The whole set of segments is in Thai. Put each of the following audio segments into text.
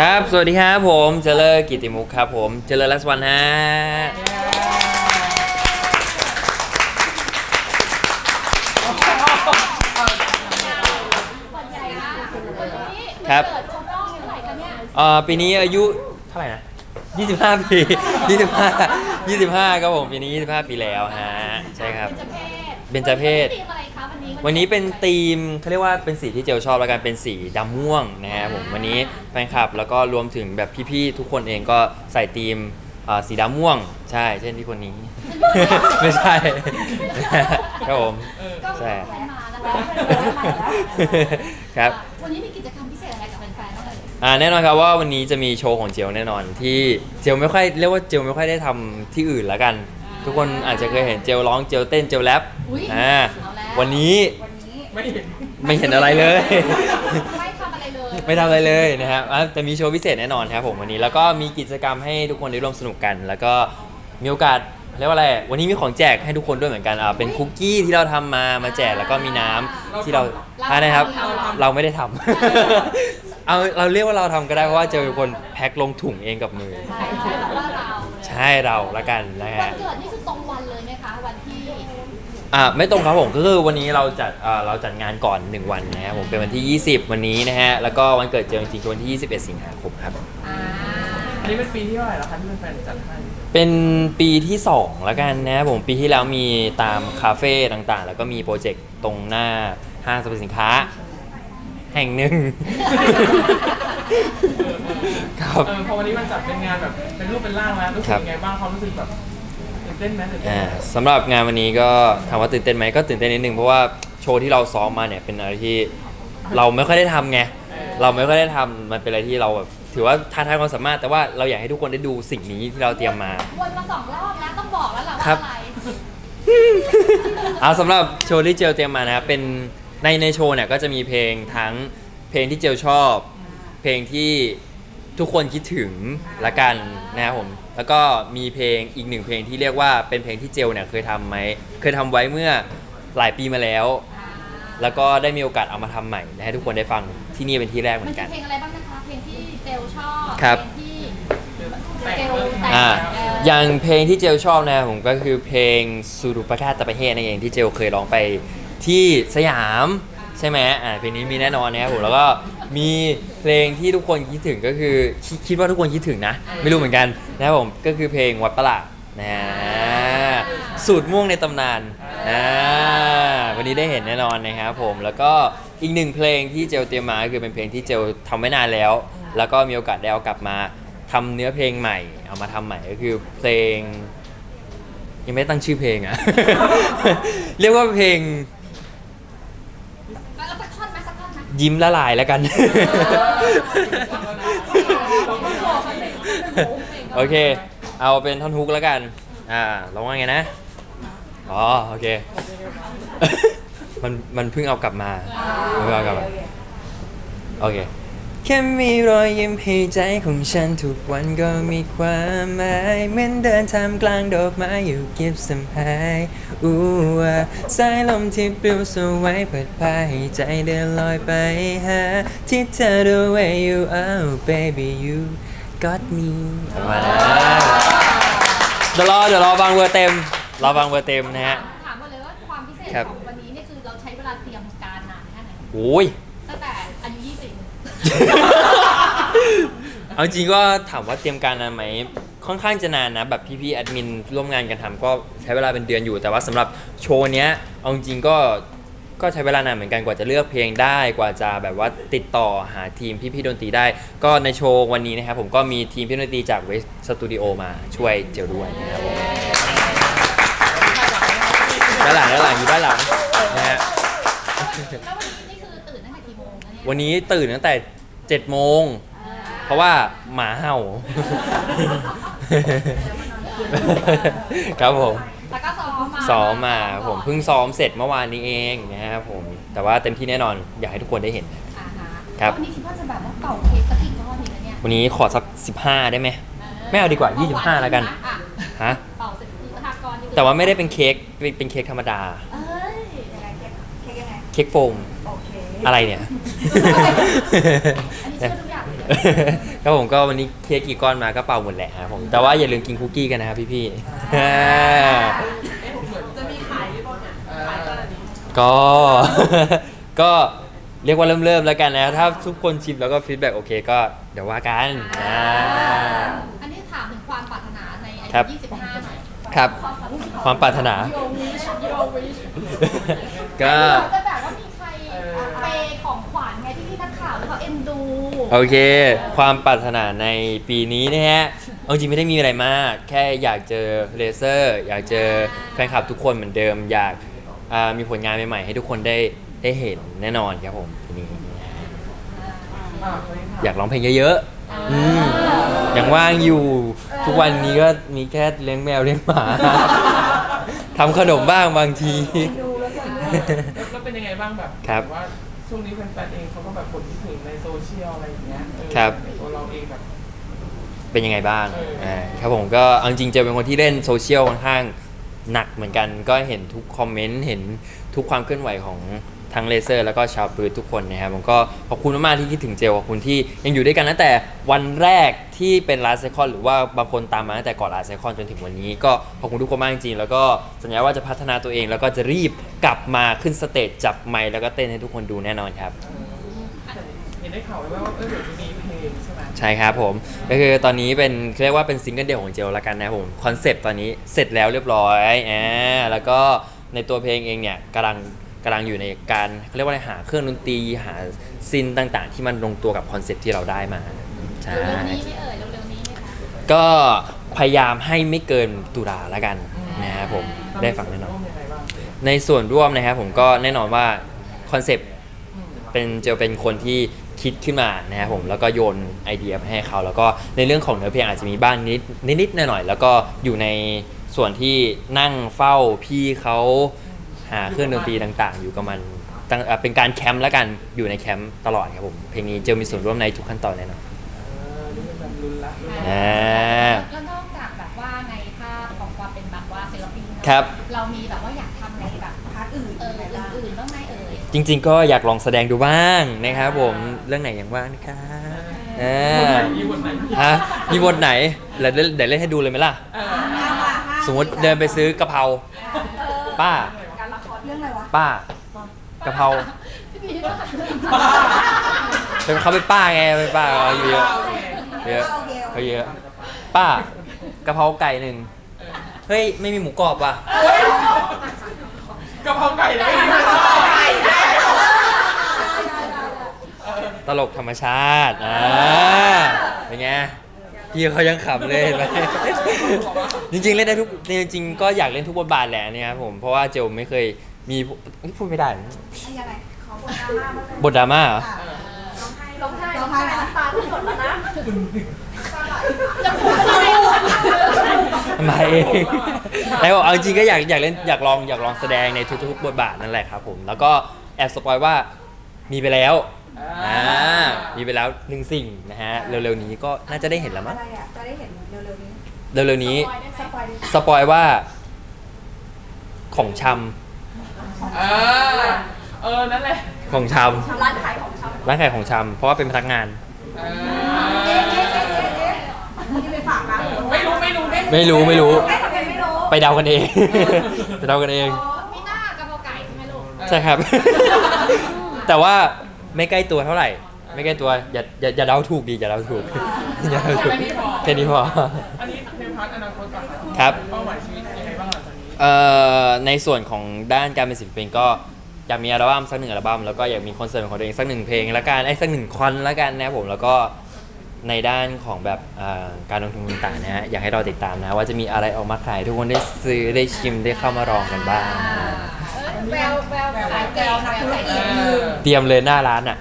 ครับ สวัสดีครับผมเจริญกิติมุกครับผมเจริญรัศวรรณฮะครับเกิดครบรอบเท่าไหร่คะเนี่ยเอ่อปีนี้อายุเท่าไหร่นะ 25 ปี 25 25ครับผมปีนี้ 25 ปีแล้วฮะ ใช่ครับ เบญจเพศเบญจเพศธีมอะไรคะ วันนี้วันนี้เป็นธีมเขาเรียกว่าเป็นสีที่เจลชอบแล้วกันเป็นสีดำม่วงนะครับผมวันนี้แฟนคลับแล้วก็รวมถึงแบบพี่ๆทุกคนเองก็ใส่ธีมเอ่อสีดำม่วง ใช่ เช่นที่คนนี้ ไม่ใช่ ครับผม ก็ใช่แฟนมานะคะครับ วันนี้มีกิจกรรมพิเศษอะไรกับแฟนๆบ้างเอ่ยอ่าแน่นอนครับว่าวันนี้จะมีโชว์ของเจลแน่นอนที่เจลไม่ค่อยเรียกว่าเจลไม่ค่อยได้ทำที่อื่นแล้วกัน ทุกคนอาจจะเคยเห็นเจลร้องเจลเต้นเจลแรปอุ๊ยอ่าเอาแล้ ววันนี้วันนี้ไม่เห็นไม่เห็นอะไรเลย ไม่ทำอะไรเลยไม่ทำอะไรเลยนะครับอะแต่มีโชว์พิเศษแน่นอนครับผมวันนี้ แล้วก็มีกิจกรรมให้ทุกคนได้ร่วมสนุกกัน แล้วก็มีโอกาสเรียกว่าอะไร วันนี้มีของแจกให้ทุกคนด้วยเหมือนกันอ่าเป็นคุกกี้ที่เราทำมามาแจกแล้วก็มีน้ำที่เราอ่านะครับ เราไม่ได้ทำ เอาเราเรียกว่าเราทำก็ได้เพราะว่าเจอเป็นคนแพ็คลงถุงเองกับมือ ใช่ใช่แบบว่าเราใช่เราละกันนะวัฮะนเกิดนี่คือตรงวันเลยไหมคะวันที่ อ่าไม่ตรงครับผมก็คือวันนี้เราจัดอ่าเราจัดงานก่อน 1 วันนะครับผมเป็นวันที่ 20 วันนี้นะฮะแล้วก็วันเกิดเจอจริงๆคือวันที่ 21 สิงหาคมครับอ่าอันนี้เป็นปีที่เท่าไหร่แล้วคะที่เป็นแฟนจัดให้เป็นปีที่2แล้วกันนะครับผมปีที่แล้วมีตามคาเฟ่ต่างๆ แล้วก็มีโปรเจกต์ตรงหน้าห้างสรรพสินค้า แห่งหนึ่ง ครับ เออพอวันนี้มันจัดเป็นงานแบบเป็นรูปเป็นร่างแล้วรู้สึครักบยังไงบ้างความรู้สึกแบบตื่น เต้นไหมตื่นเต้นอ่าไหมสำหรับงานวันนี้ก็ถามว่าตื่นเต้นไหมก็ตื่นเต้นนิดนึงเพราะว่าโชว์ที่เราซ้อมมาเนี่ยเป็นอะไรที่เราไม่ค่อยได้ทำไงเราไม่ค่อยได้ทำมันเป็นอะไรที่เราแบบถือว่าท้าทายความสามารถแต่ว่าเราอยากให้ทุกคนได้ดูสิ่งนี้ที่เราเตรียมมา วนมาสองรอบแล้วต้องบอกแล้วล่ะครัว่าบอะไรเอาสำหรับโชว์ที่เจลเตรียมมานะครับเป็นในในโชว์เนี่ยก็จะมีเพลงทั้งเพลงที่เจลชอบ เพลงที่ทุกคนคิดถึงละกันนะครับผม แล้วก็มีเพลงอีกหนึ่งเพลงที่เรียกว่าเป็นเพลงที่เจลเนี่ยเคยทำไหมเคยทำไว้เมื่อหลายปีมาแล้ว แล้วก็ได้มีโอกาสเอามาทำใหม่ให้ทุกคนได้ฟังที่นี่เป็นที่แรกเหมัมืนอนคืกัอน เพลงอะไรบ้างนะคะ เพลงที่เจลชอบ ครับ เพลงที่แต่งเจลเพิ่มแต่งอ่าเอออย่างเพลงที่เจลชอบนะครับผมก็คือเพลงสุรุปคาตประเทศนั่นเองที่เจลเคยร้องไปที่สยามใช่ไหมอ่าเพลงนี้มีแน่นอนนะครับผมแล้วก็ มีเพลงที่ทุกคนคิดถึงก็คือคิดคิดว่าทุกคนคิดถึงนะ ไม่รู้เหมือนกันนะครับผมก็คือเพลงวัดประหลาดนะสูตรม่วงในตำนานอ่าวันนี้ได้เห็นแน่นอนนะครับผมแล้วก็อีกหนึ่งเพลงที่เจลเตรียมมาก็คือเป็นเพลงที่เจลทำไว้นานแล้ว แล้วก็มีโอกาสได้เอากลับมาทำเนื้อเพลงใหม่ เอามาทำใหม่ก็คือเพลง ยังไม่ได้ตั้งชื่อเพลงอะ เรียกว่าเพลง แล้วสักท่อนไหมสักท่อนไหม ยิ้มละลายแล้วกัน โอเค เอาเป็นท่อนฮุกแล้วกัน อ่าร้องว่าไงนะ อ๋อ โอเค มัน มันเพิ่งเอากลับมาเพิ่งเอากลับมา โอเค แค่มีรอยยิ้มให้ใจของฉันทุกวันก็มีความหมายเหมือนเดินทามกลางดอกไม้อยู่เก็บสัมภายอู้ว่าสายลมที่ปลิวสวยเปิดพาให้ใจเดินลอยไปหาที่เธอ the way you are baby you got me ประมาณนั้นเดี๋ยวรอเดี๋ยวรอฟังเวอร์เต็มรอฟังเวอร์เต็มนะฮะ ถามมาเลยว่าความพิเศษครับ ของวันนี้เนี่ยคือเราใช้เวลาเตรียมการนานแค่ไหนโอ้ย ตั้งแต่อายุ20 เอาจริงก็ถามว่าเตรียมการนานไหมค่อนข้างจะนานนะแบบพี่ๆแอดมินร่วมงานกันทำก็ใช้เวลาเป็นเดือนอยู่ แต่ว่าสำหรับโชว์เนี้ยเอาจริงก็ก็ใช้เวลานานเหมือนกันกว่าจะเลือกเพลงได้กว่าจะแบบว่าติดต่อหาทีมพี่ๆดนตรีได้ ก็ในโชว์วันนี้นะครับผมก็มีทีมพี่ดนตรีจากเวสสตูดิโอมาช่วยเจลด้วยนะครับผมด้านหลังด้านหลังอยู่ด้านหลังนะฮะ แล้ววันนี้นี่คือตื่นตั้งแต่กี่โมงคะเนี่ยวันนี้ตื่นตั้งแต่ 7โมง เพราะว่าหมาเห่า ครับผม แล้วก็ซ้อมมาซ้อมมาผมเพิ่งซ้อมเสร็จเมื่อวานนี้เองนะครับผม แต่ว่าเต็มที่แน่นอนอยากให้ทุกคนได้เห็น อ่าฮะครับ วันนี้คิดว่าจะแบบว่าเป่าเค้กสักกี่ก้อนดีนะเนี่ยวันนี้ขอสัก 15 ได้ไหม ไม่เอาดีกว่า25แล้วกัน อะฮะ เป่าเสร็จคือทากรดีกว่าแต่ว่าไม่ได้เป็นเค้กเป็นเป็นเค้กธรรมดา เอ้ยยังไงเค้กเค้กยังไงเค้กโฟม โอเค อะไรเนี่ย อันนี้เชื่อทุกอย่างเลยครับผมก็วันนี้เค้กกี่ก้อนมาก็เป่าหมดแหละครับผมแต่ว่าอย่าลืมกินคุกกี้กันนะครับพี่ๆเอ๊ะผมเหมือนจะมีขายหรือเปล่าเนี่ยขายตอนนี้ ก็ ก็เรียกว่าเริ่มเริ่มๆแล้วกันนะ ถ้าทุกคนชิมแล้วก็ฟีดแบ็กโอเคก็เดี๋ยวว่ากันอ่าอันนี้ถามถึงความปรารถนาในอาครัยุบ25 หน่อยครับ ความปรารถนาก็ จะแบบว่ามีใคร โอเค ความปรารถนาในปีนี้นะฮะเอาจริงไม่ได้มีอะไรมาก แค่อยากเจอเลเซอร์ อยากเจอแฟนคลับทุกคนเหมือนเดิม อยากอ่ามีผลงานใหม่ๆ ให้ทุกคนได้ได้เห็นแน่นอนครับผมปีนี้อ่าเคยถามอยากร้องเพลงเยอะๆอืมยังว่างอยู่ทุกวันนี้ก็มีแค่เลี้ยงแมวเลี้ยงหมาทำขนมบ้างบางทีแล้วเป็นยังไงบ้างแบบครับ ว่า ช่วงนี้แฟนๆเองเขาก็แบบกดคิดถึงในโซเชียลอะไรอย่างเงี้ยเออครับ ตัวเราเองแบบ เป็นยังไงบ้างเอออ่อ่าครับผมก็เอาจริงๆเจอเป็นคนที่เล่นโซเชียลค่อนข้างหนักเหมือนกัน ก็เห็นทุกคอมเมนต์ เห็นทุกความเคลื่อนไหวของ ทั้งเลเซอร์แล้วก็ชาวปืนทุกคนนะครับผมก็ขอบคุณมากๆที่คิดถึงเจลขอบคุณที่ยังอยู่ด้วยกันตั้งแต่วันแรกที่เป็นลาเซคอนหรือว่าบางคนตามมาตั้งแต่ก่อนลาเซคอนจนถึงวันนี้ก็ขอบคุณทุกคนมากจริงๆแล้วก็สัญญาว่าจะพัฒนาตัวเอง แล้วก็จะรีบกลับมาขึ้นสเตจจับไมค์แล้วก็เต้นให้ทุกคนดูแน่นอนครับเห็นได้ข่าวไว้ว่าเออเดี๋ยวจะมีเพลงใช่ไหมใช่ครับผมก็คือตอนนี้เป็นเรียกว่าเป็นซิงเกิลเดี่ยวของเจลละกันนะครับผมคอนเซปต์ตอนนี้เสร็จแล้วเรียบร้อยอ่าแล้วก็ในตัวเพลงเองเนี่ยกำลัง กำลังอยู่ในการเขาเรียกว่าอะไรหาเครื่องดนตรีหาซินต่างๆ ที่มันลงตัวกับคอนเซปต์ที่เราได้มาใช่เร็วๆนี้ไม่เอ่ยเร็วๆนี้ไหมคะก็พยายามให้ไม่เกินตุลาละกันนะครับผมได้ฟังแน่นอนร่วมยังไงบ้างในส่วนร่วมนะครับผมก็แน่นอนว่าคอนเซปต์อืมเป็นเจลเป็นคนที่คิดขึ้นมานะครับผมแล้วก็โยนไอเดียไปให้เขา แล้วก็ในเรื่องของเนื้อเพลงอาจจะมีบ้างนิดนิดๆหน่อยๆแล้วก็อยู่ในส่วนที่นั่งเฝ้าพี่เขา หาเครื่องดนตรีต่างๆ อยู่กับมันตั้งเอ่อเป็นการแคมป์แล้วกันอยู่ในแคมป์ตลอดครับผมเพลงนี้เจลมีส่วนร่วมในทุกขั้นตอนแน่นอนเออนี่เป็นแบบลุ้นละลุ้นละอ่าแล้วนอกจากแบบว่าในภาพของความเป็นแบบว่าศิลปินครับ เรามีแบบว่าอยากทำในแบบพาร์ทอื่นเอออื่นๆบ้างไหมเอ่ยจริง ๆ ก็อยากลองแสดงดูบ้างนะครับผมเรื่องไหนอย่างว่างนะครับอ่ามีบทไหนมีฮะมีบทไหนเดี๋ยวเดี๋ยวเล่นให้ดูเลยไหมล่ะ เออสมมติเดินไปซื้อ กะเพราป้า ป้ากะเพราพี่พีว่าเป็นเขาเป็นป้าไงเป็นป้าเขาอายู่เยอะเยอะเขาเยอะ ป้ากะเพราไก่หนึ่งเฮ้ยไม่มีหมูกรอบว่ะกะเพราไก่เลยตลกธรรมชาติอ่าเป็นไงพี่เขายังขำเลยเห็นไหมจริงๆเล่นได้ทุกจริงๆก็อยากเล่นทุกบทบาทแหละเนี่ยครับผมเพราะว่าเจลไม่เคย มีเฮ้ยพูดไม่ได้ไอ้อะไรขอบทดราม่าบ้างเลยบทดราม่าเหรอร้องไห้ร้องไห้นะตาทุกคนแล้วนะจะพูดอะไรมาเองแล้วบอกเอาจริงๆก็อยากอยากเล่นอยากลองอยากลองแสดงในทุกๆบทบาทนั่นแหละครับผม แล้วก็แอบสปอยว่ามีไปแล้วอ่ามีไปแล้วหนึ่งสิ่งนะฮะเร็วๆนี้ก็น่าจะได้เห็นแล้วมั้งอะไรอะจะได้เห็นเร็วๆนี้เร็วๆนี้ สปอยล์สปอยว่าของช เออเออ นั่นแหละำของชร้านขายของชำำร้านขายของชำเพราะว่าเป็นพนักงาน เอเอ๊ะอเอ๊ะเอ๊ะเอ๊ะเอ๊ะนี่ไปฝากร้านไม่รู้ไม่รู้ไม่รู้ไม่รู้ ไม่ทำไมไม่รู้ไปเดากันเอง ไปเดากันเองมีหน้ากะเพราไก่ใช่ไหมลูก ใช่ครับ แต่ว่าไม่ใกล้ตัวเท่าไหร่ ไม่ใกล้ตัวอย่าอย่าอย่าเดาถูกดีอย่าเดาถูกอย่าเดาถูกแค่นี้พอ อันนี้ในพาร์ทอนาคตก่อนครับ เป้าหมายชีวิต เอ่อในส่วนของด้านการเป็นศิลปินก็อยากมีอัลบั้มสักหนึ่งอัลบั้มแล้วก็อยากมีคอนเสิร์ตของตัวเองสักหนึ่งเพลงละกันไอ้ยสักหนึ่งคอนละกันนะครับผมแล้วก็ในด้านของแบบอ่าการลงทุนต่างๆนะฮะอยากให้เราติดตามนะ ว่าจะมีอะไรออกมาขาย ทุกคนได้ซื้อได้ชิมได้เข้ามาลองกันบ้าง แววแววขายแววนักธุรกิจเออเตรียมเลยหน้าร้านอะ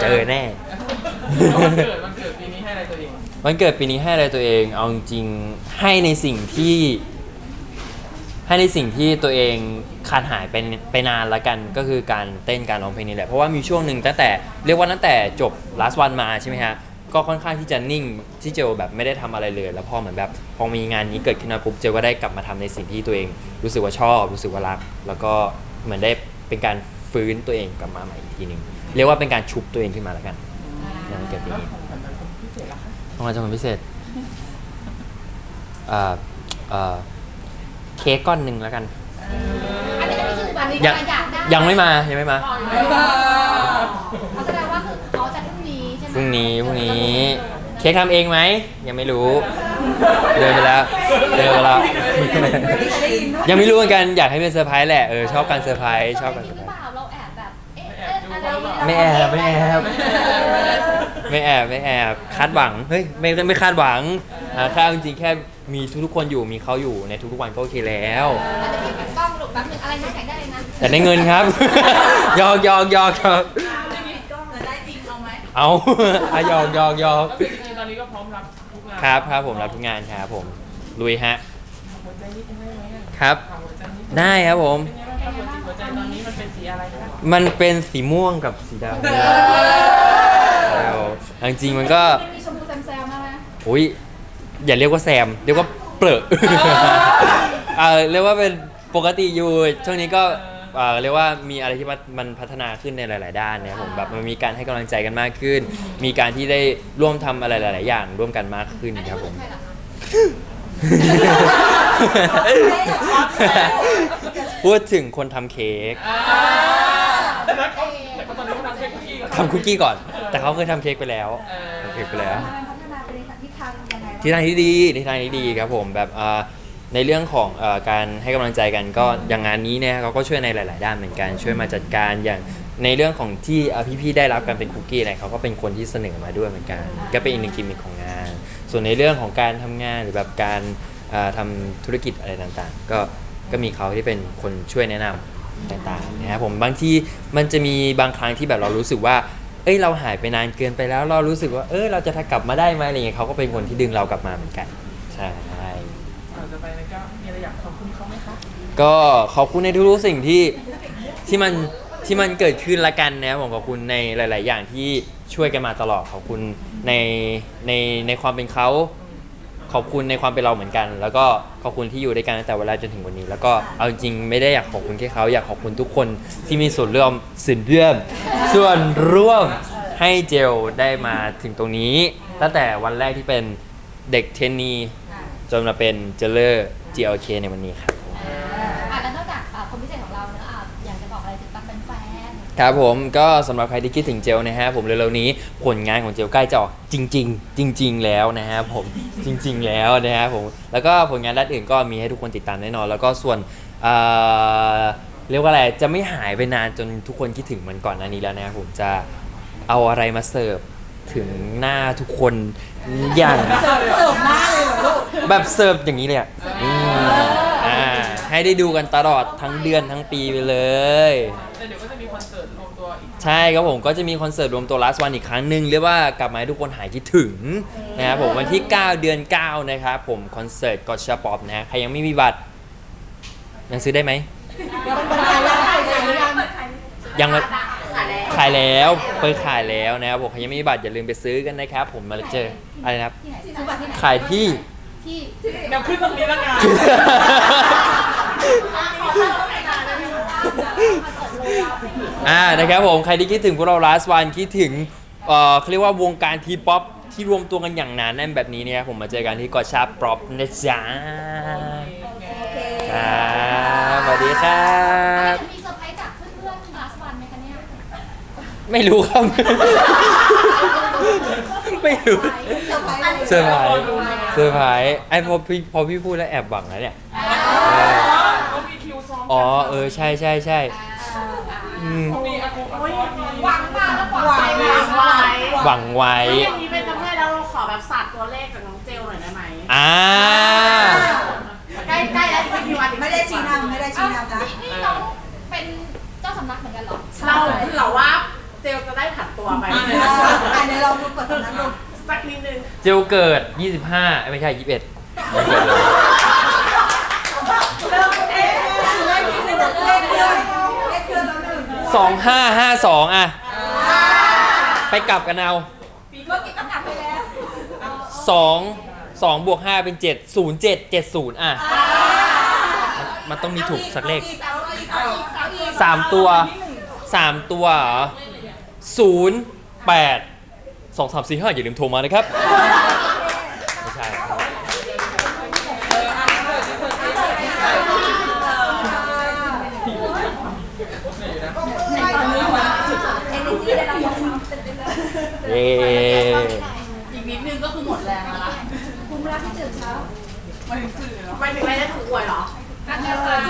เจอแน่ วันเกิดวันเกิดปีนี้ให้อะไรตัวเอง วันเกิดปีนี้ให้อะไรตัวเอง เอาจริงๆให้ในสิ่งที่ ให้ในสิ่งที่ตัวเองขาดหายไปไปนานละกันก็คือการเต้นการร้องเพลงนี่แหละ เพราะว่ามีช่วงหนึ่งตั้งแต่เรียกว่าตั้งแต่จบ last one มาใช่ไหมฮะก็ค่อนข้างที่จะนิ่งที่เจลแบบไม่ได้ทำอะไรเลย แล้วพอเหมือนแบบพอมีงานนี้เกิดขึ้นมาปุ๊บเจลก็ได้กลับมาทำในสิ่งที่ตัวเอง รู้สึกว่าชอบรู้สึกว่ารัก แล้วก็เหมือนได้เป็นการฟื้นตัวเองกลับมาใหม่อีกทีหนึ่งเรียกว่าเป็นการชุบตัวเองขึ้นมาละกันอ่าวันเกิดปีนี้ของขวัญวันพิเศษละคะรางวัลจำนวนพิเศษเอ่อเอ่อ เค้กก้อนหนึ่งแล้วกัน อันนี้อันนี้คือวันนี้ยังอยากได้ยังไม่มายังไม่มาเขาแสดงว่าคือเขาจะพรุ่งนี้ใช่ไหมพรุ่งนี้พรุ่งนี้ เค้กทำเองไหมยังไม่รู้ เดินไปแล้วเดินไปแล้ว ยังไม่รู้เหมือนกันอยากให้เป็นเซอร์ไพรส์แหละเออชอบการเซอร์ไพรส์ชอบการจเซริองร์หไพรือรส์เปล่าเราแอบแบบเอ๊ะเอ๊ะอะไรไม่แอบไม่แอบ ไม่แอบไม่แอบคาดหวังเฮ้ยไม่ไม่คาดหวังอ่าแค่เอาจริงๆแค่ มีทุกๆคนอยู่มีเขาอยู่ในทุกๆวันก็โอเคแล้ว อาจจะมีแบบกล้องหลุดแป๊บนึงอะไรนะแข่งได้เลยนะแต่ได้เงินครับ หยอกหยอกหยอกครับจะได้จริงเอาไหมเอาอะหยอกหยอกหยอก ก็คือจริงๆตอนนี้ก็พร้อมรับทุกงานครับครับผมรับทุกงานครับผมลุยฮะหัวใจนิดนึงได้ไหมอะครับ ถามหัวใจนิดนึงได้ครับผม เป็นไงบ้างครับหัวใจหัวใจตอนนี้มันเป็นสีอะไรคะมันเป็นสีม่วงกับสีดำแล้วจริงๆมันก็ไม่มีชมพูแซมๆนะนะอุ้ย อย่าเรียกว่าแซม เรียกว่าเปรอะเออเรียกว่าเป็นปกติอยู่ช่วงนี้ก็เออเรียกว่ามีอะไรที่มันมันพัฒนาขึ้นในหลาย ๆ ด้านนะครับผมแบบมันมีการให้กำลังใจกันมากขึ้น มีการที่ได้ร่วมทำอะไรหลาย ๆ อย่างร่วมกันมากขึ้นอันนี้ครับคืผอมใครเหรอคะพูดถึงคนทำเค้กแต่นั้นเขาแต่เขาตอนนี้เขาทำเค้กคุกกี้ก่อนทำคุกกี้ก่อน แต่เขาเคยทำเค้กไปแล้วเออทำเค้กไปแล้วพัฒนาไปในทิศทาง ที่ทางที่ดีที่ทางที่ดีครับผมแบบในเรื่องของอการให้กำลังใจกันก็อย่างงานนี้เนี่ยเขาก็ช่วยในหลาย ๆ ด้านเหมือนกันช่วยมาจัดการอย่างในเรื่องของที่พี่ๆได้รับการเป็นคุกกี้อะไรเขาก็เป็นคนที่เสนอมาด้วยเหมือนกัน ก็เป็นอีกหนึ่งกิมมิคของงาน ส่วนในเรื่องของการทำงานหรือแบบการอ่าทำธุรกิจอะไรต่างๆ ก็ก็มีเขาที่เป็นคนช่วยแนะนำต่างๆนะครับผมบางทีมันจะมีบางครั้งที่แบบเรารู้สึกว่า เอ้ยเราหายไปนานเกินไปแล้ว เรารู้สึกว่าเออเราจะกลับมาได้ไหมอะไรเงี้ยเขาก็เป็นคนที่ดึงเรากลับมาเหมือนกันใช่ก่อนจะไปนะก็มีอะไรอยากขอบคุณเขาไหมคะก็ขอบคุณในทุกๆสิ่งที่ที่มันที่มันเกิดขึ้นละกันนะครับผมขอบคุณในหลาย ๆ อย่างที่ช่วยกันมาตลอดขอบคุณในในในความเป็นเขา ขอบคุณในความเป็นเราเหมือนกัน แล้วก็ขอบคุณที่อยู่ด้วยกันตั้งแต่เวลาจนถึงวันนี้ แล้วก็เอาจริงไม่ได้อยากขอบคุณแค่เขาอยากขอบคุณทุกคนที่มีส่วนร่วมส่วนร่วมส่วนร่วมให้เจลได้มาถึงตรงนี้ ตั้งแต่วันแรกที่เป็นเด็กเทนนีจนมาเป็นเจเลอร์ GLK ในวันนี้ครับ ครับผมก็สำหรับใครที่คิดถึงเจลนะฮะผมเร็วๆนี้ผลงานของเจลใกล้จะออกจริง ๆ จริง ๆ แล้วนะฮะผมจริง ๆ แล้วนะฮะผมแล้วก็ผลงานด้านอื่นก็มีให้ทุกคนติดตามแน่นอน แล้วก็ส่วนเอ่อเรียกว่าอะไรจะไม่หายไปนานจนทุกคนคิดถึงเหมือนก่อนหน้านี้แล้วนะครับผมจะเอาอะไรมาเสิร์ฟถึงหน้าทุกคนอย่างเสิร์ฟหน้าเลยเหรอลูกแบบเสิร์ฟอย่างนี้เลยอะอืมอ่า ให้ได้ดูกันตลอดทั้งเดือนทั้งปีไปเลย แต่เดี๋ยวก็จะมีคอนเสิร์ตรวมตัวอีกใช่ครับผมก็จะมีคอนเสิร์ตรวมตัว last one อีกครั้งหนึ่งเรียกว่ากลับมาให้ทุกคนหายคิดถึงนะครับผมวันที่ 9 เดือน 9 นะครับผมคอนเสิร์ตกอชป๊อปนะฮะใครยังไม่มีบัตรยังซื้อได้ไหมยังไม่ขายแล้วเปิดขายแล้วนะครับผมใครยังไม่มีบัตรอย่าลืมไปซื้อกันนะครับผมมาเจออะไรนะครับ ที่ไหนซื้อบัตรที่ไหนขายที่ ที่ เดี๋ยวขึ้นตรงนี้แล้วกัน อ่านะครับผมใครที่คิดถึงพวกเรา last one คิดถึงเอ่อเขาเรียกว่าวงการทีป๊อปที่รวมตัวกันอย่างหนาแน่นแบบนี้เนี่ยผมมาเจอกันที่กอชาปรอปนะจ๊ะครับสวัสดีครับจะมีเซอร์ไพรส์จากเพื่อนๆ last one ไหมคะเนี่ย ไม่รู้ครับ ไม่รู้เซอร์ไพรส์เซอร์ไพรส์ไอพอพี่พอพี่พูดแล้วแอบหวังแล้วเนี่ย เออเขามีคิวซ้ อมอ๋อเออใช่ใช่ใช่อืมมีอากูอากูมีหวังมาแล้วหวังไปหวังไว้หวังไว้อย่างนี้เป็นจำเลยแล้วเราขอแบบสัตว์ตัวเลขจากน้องเจลหน่อยได้ไหมอ่าใกล้ใกล้แล้วอีกกี่วันอีกไม่ได้ชี้นำไม่ได้ชี้นำนะนี่น้องเป็นเจ้าสำนักเหมือนกันเหรอเราเราว่าเจลจะได้ผัดตัวไปอ่าเดี๋ยวเราดูกดตรงนั้นลูกสักนิดนึงเจลเกิด 25เอ้ยไม่ใช่ 21 เเลขที่หนึ่ง เลขเคลื่อนเลขเคลื่อนแล้วหนึ่งสองห้าห้าสองอะไปกลับกันเอาเมื่อกี้ก็กลับไปแล้วสองสองบวกห้าเป็นเจ็ดศูนย์เจ็ดเจ็ดศูนย์อะมันต้องมีถูกสักเลขอีกเอาอีกเอาอีกเอาอีกสามตัวสามตัวเหรอศูนย์แปดสองสามสี่ห้าอย่าลืมโทรมานะครับ ไม่ใช่ เอเนจีได้รับความเย้อีกนิดนึงก็คือหมดแรงแล้วนะคุ้มรักที่ตื่นเช้าไม่ถึงสื่อเหรอไม่ถึงไม่ได้ถูกอวยเหรออะเจอกัน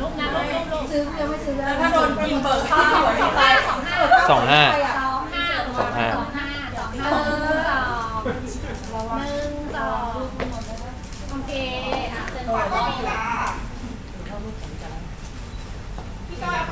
ลูกนะลูกลูกลูกซื้อยังไม่ซื้อแล้วถ้าโดนกินเบิร์สองสองสองห้าสองห้าสองห้าสองห้าสองห้าสองห้าสองห้าหนึ่งสองหนึ่งสองโอเคอะเชิญค่ะความ